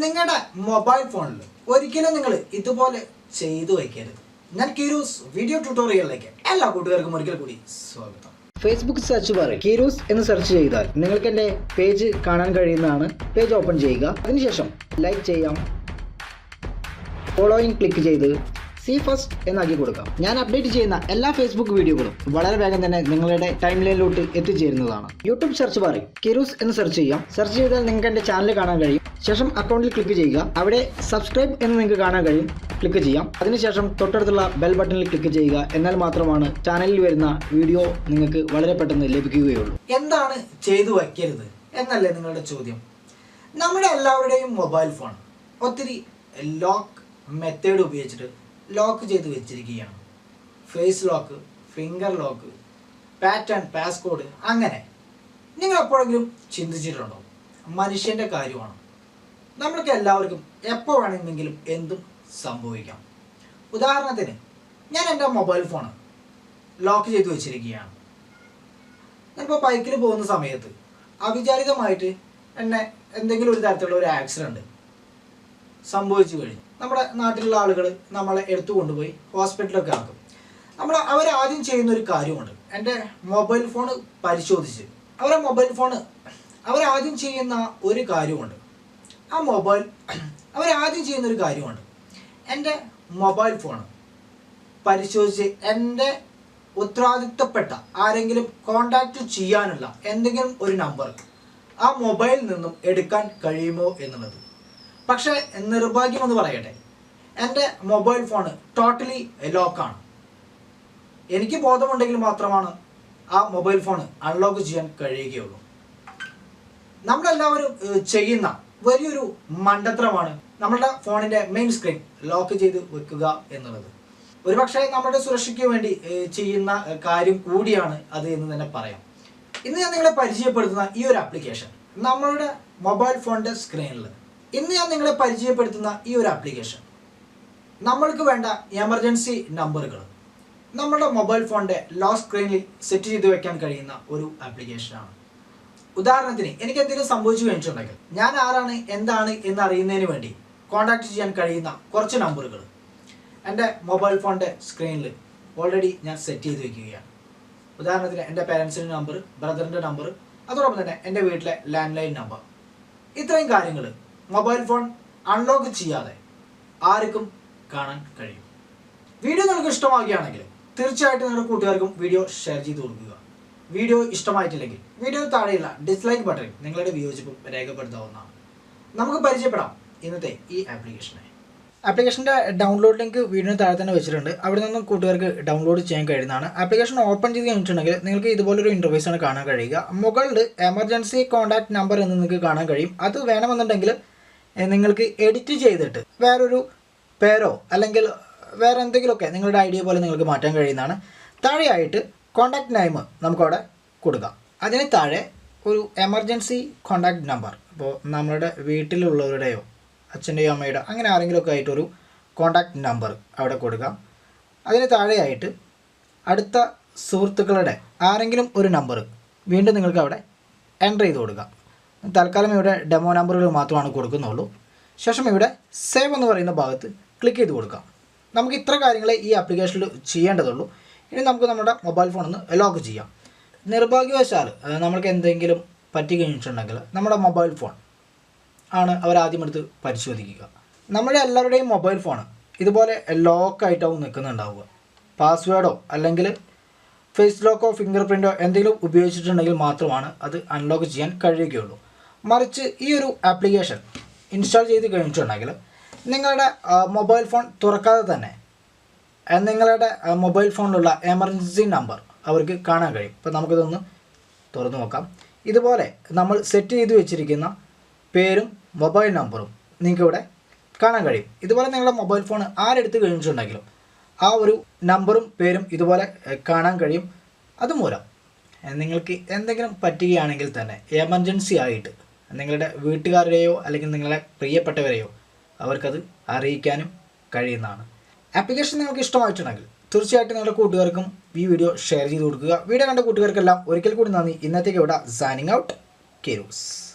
നിങ്ങളുടെ മൊബൈൽ ഫോണിൽ ഒരിക്കലും നിങ്ങൾ ഇതുപോലെ ചെയ്തു വയ്ക്കരുത്. ഞാൻ കിരൂസ് വീഡിയോ ട്യൂട്ടോറിയലിലേക്ക് എല്ലാ കൂട്ടുകാർക്കും ഒരിക്കൽ കൂടി സ്വാഗതം. ഫേസ്ബുക്ക് സെർച്ച് ബാറിൽ കീരൂസ് എന്ന് സെർച്ച് ചെയ്താൽ നിങ്ങൾക്ക് എന്റെ പേജ് കാണാൻ കഴിയുന്നതാണ്. പേജ് ഓപ്പൺ ചെയ്യുക. അതിനുശേഷം ലൈക്ക് ചെയ്യാം. ഫോളോയിങ് ക്ലിക്ക് ചെയ്ത് സി ഫസ്റ്റ് എന്നാക്കി കൊടുക്കാം. ഞാൻ അപ്ഡേറ്റ് ചെയ്യുന്ന എല്ലാ ഫേസ്ബുക്ക് വീഡിയോകളും വളരെ വേഗം തന്നെ നിങ്ങളുടെ ടൈം ലൈനിലോട്ട് എത്തിച്ചേരുന്നതാണ് യൂട്യൂബ് സെർച്ച് ബാറിൽ കിരൂസ് എന്ന് സെർച്ച് ചെയ്യാം. സെർച്ച് ചെയ്താൽ നിങ്ങൾക്ക് എന്റെ ചാനൽ കാണാൻ കഴിയും. ശേഷം അക്കൗണ്ടിൽ ക്ലിക്ക് ചെയ്യുക. അവിടെ സബ്സ്ക്രൈബ് എന്ന് നിങ്ങൾക്ക് കാണാൻ കഴിയും. ക്ലിക്ക് ചെയ്യാം. അതിനുശേഷം തൊട്ടടുത്തുള്ള ബെൽ ബട്ടണിൽ ക്ലിക്ക് ചെയ്യുക. എന്നാൽ മാത്രമാണ് ചാനലിൽ വരുന്ന വീഡിയോ നിങ്ങൾക്ക് വളരെ പെട്ടെന്ന് ലഭിക്കുകയുള്ളൂ. എന്താണ് ചെയ്തു വയ്ക്കരുത് എന്നല്ലേ നിങ്ങളുടെ ചോദ്യം? നമ്മുടെ എല്ലാവരുടെയും മൊബൈൽ ഫോൺ ഒത്തിരി ലോക്ക് മെത്തേഡ് ഉപയോഗിച്ചിട്ട് ലോക്ക് ചെയ്ത് വെച്ചിരിക്കുകയാണ്. Face lock finger lock pattern passcode അങ്ങനെ. നിങ്ങൾ എപ്പോഴെങ്കിലും ചിന്തിച്ചിട്ടുണ്ടോ? മനുഷ്യന്റെ കാര്യമാണ്. നമ്മൾക്ക് എല്ലാവർക്കും എപ്പോൾ വേണമെങ്കിലും എന്തും സംഭവിക്കാം. ഉദാഹരണത്തിന് ഞാൻ എന്റെ മൊബൈൽ ഫോൺ ലോക്ക് ചെയ്ത് വെച്ചിരിക്കുകയാണ്. ഞാനിപ്പോൾ ബൈക്കിൽ പോകുന്ന സമയത്ത് അവിചാരിതമായിട്ട് എന്നെ എന്തെങ്കിലും ഒരു തരത്തിലുള്ള ഒരു ആക്സിഡന്റ് സംഭവിച്ചു കഴിഞ്ഞു. നമ്മുടെ നാട്ടിലുള്ള ആളുകൾ നമ്മളെ എടുത്തു കൊണ്ടുപോയി ഹോസ്പിറ്റലൊക്കെ ആക്കും. നമ്മൾ അവരാദ്യം ചെയ്യുന്ന ഒരു കാര്യമുണ്ട്. എന്റെ മൊബൈൽ ഫോൺ പരിശോധിച്ച്. അവരെ മൊബൈൽ ഫോൺ അവരാദ്യം ചെയ്യുന്ന ഒരു കാര്യമുണ്ട്. ആ മൊബൈൽ അവരാദ്യം ചെയ്യുന്ന ഒരു കാര്യമുണ്ട്. എന്റെ മൊബൈൽ ഫോൺ പരിശോധിച്ച് എന്റെ ഉത്തരവാദിത്തപ്പെട്ട ആരെങ്കിലും കോണ്ടാക്ട് ചെയ്യാനുള്ള എന്തെങ്കിലും ഒരു നമ്പർ ആ മൊബൈലിൽ നിന്നും എടുക്കാൻ കഴിയുമോ എന്നുള്ളത്. പക്ഷേ നിർഭാഗ്യം എന്ന് പറയട്ടെ. എന്റെ മൊബൈൽ ഫോൺ ടോട്ടലി ലോക്കാണ്. എനിക്ക് ബോധമുണ്ടെങ്കിൽ മാത്രമാണ് ആ മൊബൈൽ ഫോൺ അൺലോക്ക് ചെയ്യാൻ കഴിയുകയുള്ളൂ. നമ്മളെല്ലാവരും ചെയ്യുന്ന വലിയൊരു മണ്ടത്രമാണ് നമ്മളുടെ ഫോണിന്റെ മെയിൻ സ്ക്രീൻ ലോക്ക് ചെയ്ത് വെക്കുക എന്നുള്ളത്. ഒരുപക്ഷെ നമ്മളുടെ സുരക്ഷയ്ക്ക് വേണ്ടി ചെയ്യുന്ന കാര്യം കൂടിയാണ് അത് എന്ന് തന്നെ പറയാം. ഇന്ന് ഞാൻ നിങ്ങളെ പരിചയപ്പെടുത്തുന്ന ഈ ഒരു ആപ്ലിക്കേഷൻ നമ്മളുടെ മൊബൈൽ ഫോണിന്റെ സ്ക്രീനിൽ ഇന്ന് ഞാൻ നിങ്ങളെ പരിചയപ്പെടുത്തുന്ന ഈ ഒരു ആപ്ലിക്കേഷൻ നമ്മൾക്ക് വേണ്ട എമർജൻസി നമ്പറുകൾ നമ്മുടെ മൊബൈൽ ഫോണിന്റെ ലോക്ക് സ്ക്രീനിൽ സെറ്റ് ചെയ്ത് വെക്കാൻ കഴിയുന്ന ഒരു ആപ്ലിക്കേഷനാണ് ഉദാഹരണത്തിന് എനിക്ക് എന്തെങ്കിലും സംഭവിച്ചു കഴിഞ്ഞിട്ടുണ്ടെങ്കിൽ ഞാൻ ആരാണ് എന്താണ് എന്ന് അറിയുന്നതിന് വേണ്ടി കോൺടാക്ട് ചെയ്യാൻ കഴിയുന്ന കുറച്ച് നമ്പറുകൾ എന്റെ മൊബൈൽ ഫോണിന്റെ സ്ക്രീനിൽ ഓൾറെഡി ഞാൻ സെറ്റ് ചെയ്ത് വെക്കുകയാണ്. ഉദാഹരണത്തിന് എന്റെ പേരൻസിന്റെ നമ്പർ ബ്രദറിന്റെ നമ്പർ അതോടൊപ്പം തന്നെ എന്റെ വീട്ടിലെ ലാൻഡ് ലൈൻ നമ്പർ ഇത്രയും കാര്യങ്ങൾ മൊബൈൽ ഫോൺ അൺലോക്ക് ചെയ്യാതെ ആർക്കും കാണാൻ കഴിയും. വീഡിയോ നിങ്ങൾക്ക് ഇഷ്ടമാവുകയാണെങ്കിൽ തീർച്ചയായിട്ടും നിങ്ങളുടെ കൂട്ടുകാർക്കും വീഡിയോ ഷെയർ ചെയ്ത് കൊടുക്കുക. വീഡിയോ ഇഷ്ടമായിട്ടില്ലെങ്കിൽ വീഡിയോ താഴെയുള്ള ഡിസ്ലൈക്ക് ബട്ടൺ നിങ്ങളുടെ വിയോജിപ്പും രേഖപ്പെടുത്താവുന്നതാണ്. നമുക്ക് പരിചയപ്പെടാം ഇന്നത്തെ ഈ ആപ്ലിക്കേഷനെ ആപ്ലിക്കേഷന്റെ ഡൗൺലോഡ് ലിങ്ക് വീഡിയോ താഴെ തന്നെ വെച്ചിട്ടുണ്ട്. അവിടെ നിന്നും കൂട്ടുകാർക്ക് ഡൗൺലോഡ് ചെയ്യാൻ കഴിയുന്നതാണ്. ആപ്ലിക്കേഷൻ ഓപ്പൺ ചെയ്ത് കഴിഞ്ഞിട്ടുണ്ടെങ്കിൽ നിങ്ങൾക്ക് ഇതുപോലൊരു ഇന്റർവ്യൂസാണ് കാണാൻ കഴിയുക. മുകളിൽ എമർജൻസി കോൺടാക്ട് നമ്പർ എന്ന് നിങ്ങൾക്ക് കാണാൻ കഴിയും. അത് വേണമെന്നുണ്ടെങ്കിൽ നിങ്ങൾക്ക് എഡിറ്റ് ചെയ്തിട്ട് വേറൊരു പേരോ അല്ലെങ്കിൽ വേറെ എന്തെങ്കിലുമൊക്കെ നിങ്ങളുടെ ഐഡിയ പോലെ നിങ്ങൾക്ക് മാറ്റാൻ കഴിയുന്നതാണ്. താഴെയായിട്ട് കോൺടാക്റ്റ് നെയിം നമുക്കവിടെ കൊടുക്കാം. അതിന് താഴെ ഒരു എമർജൻസി കോൺടാക്റ്റ് നമ്പർ അപ്പോൾ നമ്മുടെ വീട്ടിലുള്ളവരുടെയോ അച്ഛന്റെയോ അമ്മയുടെയോ അങ്ങനെ ആരെങ്കിലുമൊക്കെ ആയിട്ടൊരു കോൺടാക്റ്റ് നമ്പർ അവിടെ കൊടുക്കാം. അതിന് താഴെയായിട്ട് അടുത്ത സുഹൃത്തുക്കളുടെ ആരെങ്കിലും ഒരു നമ്പർ വീണ്ടും നിങ്ങൾക്ക് അവിടെ എന്റർ ചെയ്ത് കൊടുക്കാം. തൽക്കാലം ഇവിടെ ഡെമോ നമ്പറുകൾ മാത്രമാണ് കൊടുക്കുന്നുള്ളൂ. ശേഷം ഇവിടെ സേവ് എന്ന് പറയുന്ന ഭാഗത്ത് ക്ലിക്ക് ചെയ്ത് കൊടുക്കാം. നമുക്ക് ഇത്ര കാര്യങ്ങളെ ഈ ആപ്ലിക്കേഷനിൽ ചെയ്യേണ്ടതുള്ളൂ. ഇനി നമുക്ക് നമ്മുടെ മൊബൈൽ ഫോൺ ഒന്ന് ലോക്ക് ചെയ്യാം. നിർഭാഗ്യവശാൽ നമുക്ക് എന്തെങ്കിലും പറ്റി കഴിഞ്ഞിട്ടുണ്ടെങ്കിൽ നമ്മുടെ മൊബൈൽ ഫോൺ ആണ് അവർ ആദ്യം പരിശോധിക്കുക. നമ്മുടെ എല്ലാവരുടെയും മൊബൈൽ ഫോൺ ഇതുപോലെ ലോക്കായിട്ടാവും നിൽക്കുന്നുണ്ടാവുക. പാസ്വേഡോ അല്ലെങ്കിൽ ഫേസ് ലോക്കോ ഫിംഗർ പ്രിന്റോ എന്തെങ്കിലും ഉപയോഗിച്ചിട്ടുണ്ടെങ്കിൽ മാത്രമാണ് അത് അൺലോക്ക് ചെയ്യാൻ കഴിയുകയുള്ളൂ. മറിച്ച് ഈ ഒരു ആപ്ലിക്കേഷൻ ഇൻസ്റ്റാൾ ചെയ്ത് കഴിഞ്ഞിട്ടുണ്ടെങ്കിൽ നിങ്ങളുടെ മൊബൈൽ ഫോൺ തുറക്കാതെ തന്നെ നിങ്ങളുടെ മൊബൈൽ ഫോണിലുള്ള എമർജൻസി നമ്പർ അവർക്ക് കാണാൻ കഴിയും. ഇപ്പോൾ നമുക്കിതൊന്ന് തുറന്നു നോക്കാം. ഇതുപോലെ നമ്മൾ സെറ്റ് ചെയ്ത് വെച്ചിരിക്കുന്ന പേരും മൊബൈൽ നമ്പറും നിങ്ങൾക്ക് ഇവിടെ കാണാൻ കഴിയും. ഇതുപോലെ നിങ്ങളുടെ മൊബൈൽ ഫോൺ ആരെടുത്ത് കഴിഞ്ഞിട്ടുണ്ടെങ്കിലും ആ ഒരു നമ്പറും പേരും ഇതുപോലെ കാണാൻ കഴിയും. അതുമൂലം നിങ്ങൾക്ക് എന്തെങ്കിലും പറ്റുകയാണെങ്കിൽ തന്നെ എമർജൻസി ആയിട്ട് നിങ്ങളുടെ വീട്ടുകാരുടെയോ അല്ലെങ്കിൽ നിങ്ങളെ പ്രിയപ്പെട്ടവരെയോ അവർക്കത് അറിയിക്കാനും കഴിയുന്നതാണ്. ആപ്ലിക്കേഷൻ നിങ്ങൾക്ക് ഇഷ്ടമായിട്ടുണ്ടെങ്കിൽ തീർച്ചയായിട്ടും നിങ്ങളുടെ കൂട്ടുകാർക്കും ഈ വീഡിയോ ഷെയർ ചെയ്ത് കൊടുക്കുക. വീഡിയോ കണ്ട കൂട്ടുകാർക്കെല്ലാം ഒരിക്കൽ കൂടി നന്ദി. ഇന്നത്തേക്ക് ഇവിടെ സൈനിങ് ഔട്ട് കെരൂസ്